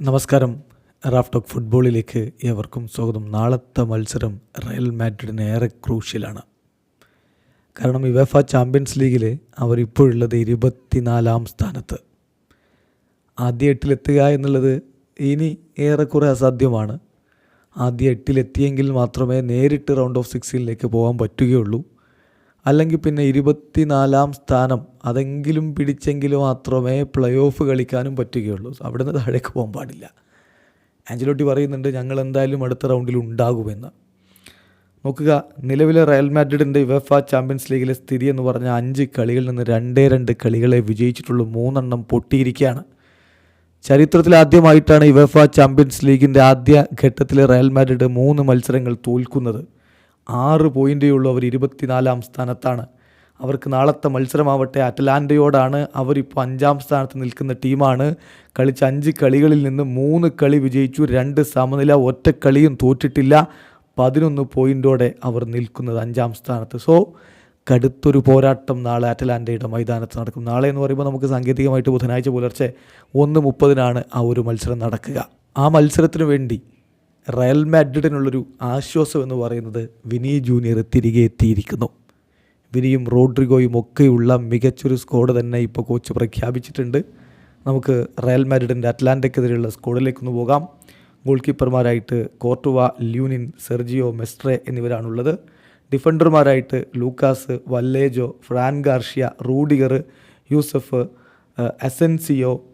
നമസ്കാരം. Raf talk ഫുട്ബോളിലേക്ക് ഏവർക്കും സ്വാഗതം. നാളത്തെ മത്സരം റയൽ മാഡ്രിഡിന് ഏറെ ക്രൂഷ്യലാണ്. കാരണം യുവേഫ ചാമ്പ്യൻസ് ലീഗിൽ അവർ ഇപ്പോഴുള്ളത് ഇരുപത്തിനാലാം സ്ഥാനത്ത്. ആദ്യ എട്ടിലെത്തുക എന്നുള്ളത് ഇനി ഏറെക്കുറെ അസാധ്യമാണ്. ആദ്യ എട്ടിലെത്തിയെങ്കിൽ മാത്രമേ നേരിട്ട് റൗണ്ട് ഓഫ് സിക്സിലേക്ക് പോകാൻ പറ്റുകയുള്ളൂ. അല്ലെങ്കിൽ പിന്നെ ഇരുപത്തിനാലാം സ്ഥാനം അതെങ്കിലും പിടിച്ചെങ്കിൽ മാത്രമേ പ്ലേ ഓഫ് കളിക്കാനും പറ്റുകയുള്ളൂ. അവിടെ നിന്ന് താഴേക്ക് പോകാൻ പാടില്ല. ആഞ്ചലോട്ടി പറയുന്നുണ്ട് ഞങ്ങൾ എന്തായാലും അടുത്ത റൗണ്ടിൽ ഉണ്ടാകുമെന്ന്. നോക്കുക നിലവിലെ റയൽ മാഡ്രിഡിന്റെ യുവഫ ചാമ്പ്യൻസ് ലീഗിലെ സ്ഥിതി എന്ന് പറഞ്ഞ അഞ്ച് കളികളിൽ നിന്ന് രണ്ടേ രണ്ട് കളികളെ വിജയിച്ചിട്ടുള്ളൂ. മൂന്നെണ്ണം പൊട്ടിയിരിക്കുകയാണ്. ചരിത്രത്തിൽ ആദ്യമായിട്ടാണ് യുവഫ ചാമ്പ്യൻസ് ലീഗിന്റെ ആദ്യ ഘട്ടത്തിൽ റയൽ മാഡ്രിഡ് മൂന്ന് മത്സരങ്ങൾ തോൽക്കുന്നത്. ആറ് പോയിന്റേ ഉള്ളൂ അവർ ഇരുപത്തിനാലാം സ്ഥാനത്താണ്. അവർക്ക് നാളത്തെ മത്സരമാവട്ടെ അറ്റലാൻഡയോടാണ് അവരിപ്പോൾ അഞ്ചാം സ്ഥാനത്ത് നിൽക്കുന്ന ടീമാണ്. കളിച്ച അഞ്ച് കളികളിൽ നിന്ന് മൂന്ന് കളി വിജയിച്ചു രണ്ട് സമനില ഒറ്റ കളിയും തോറ്റിട്ടില്ല. പതിനൊന്ന് പോയിന്റോടെ അവർ നിൽക്കുന്നത് അഞ്ചാം സ്ഥാനത്ത്. സോ കടുത്തൊരു പോരാട്ടം നാളെ അറ്റലാൻഡയുടെ മൈതാനത്ത് നടക്കും. നാളെ എന്ന് പറയുമ്പോൾ നമുക്ക് സാങ്കേതികമായിട്ട് ബുധനാഴ്ച പുലർച്ചെ ഒന്ന് മുപ്പതിനാണ് ആ ഒരു മത്സരം നടക്കുക. ആ മത്സരത്തിന് വേണ്ടി റയൽ മാഡ്രിഡിനുള്ളൊരു ആശ്വാസം എന്ന് പറയുന്നത് വിനി ജൂനിയർ തിരികെ എത്തിയിരിക്കുന്നു. വിനിയും റോഡ്രിഗോയും ഒക്കെയുള്ള മികച്ചൊരു സ്കോഡ് തന്നെ ഇപ്പോൾ കോച്ച് പ്രഖ്യാപിച്ചിട്ടുണ്ട്. നമുക്ക് റയൽ മാഡ്രിഡിന്റെ അറ്റ്ലാന്റിക്കെതിരെയുള്ള സ്കോഡിലേക്കൊന്ന് പോകാം. ഗോൾ കീപ്പർമാരായിട്ട് കോർട്ടുവ ല്യൂനിൻ സെർജിയോ മെസ്ട്രെ എന്നിവരാണുള്ളത്. ഡിഫൻഡർമാരായിട്ട് Lucas Vallejo Fran Garcia Rudiger Yusuf Asencio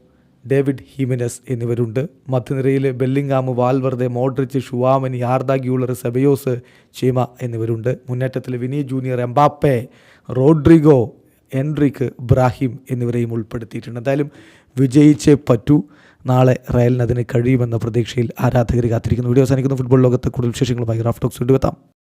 David Jimenez എന്നിവരുണ്ട്. മധ്യനിരയിലെ Bellingham Valverde Modric Tchouameni Arda Guler Ceballos Chema എന്നിവരുണ്ട്. മുന്നേറ്റത്തിൽ Vini Junior Mbappe Rodrigo Endrick Ibrahim എന്നിവരെയും ഉൾപ്പെടുത്തിയിട്ടുണ്ട്. എന്തായാലും വിജയിച്ചേ പറ്റൂ. നാളെ റയലിന് അതിന് കഴിയുമെന്ന പ്രതീക്ഷയിൽ ആരാധകർ കാത്തിരിക്കുന്നു. വീഡിയോ അവസാനിക്കുന്ന. ഫുട്ബോൾ ലോകത്തെ കൂടുതൽ വിശേഷങ്ങളുമായി റാഫ്റ്റോക്സ് വീണ്ടും എത്താം.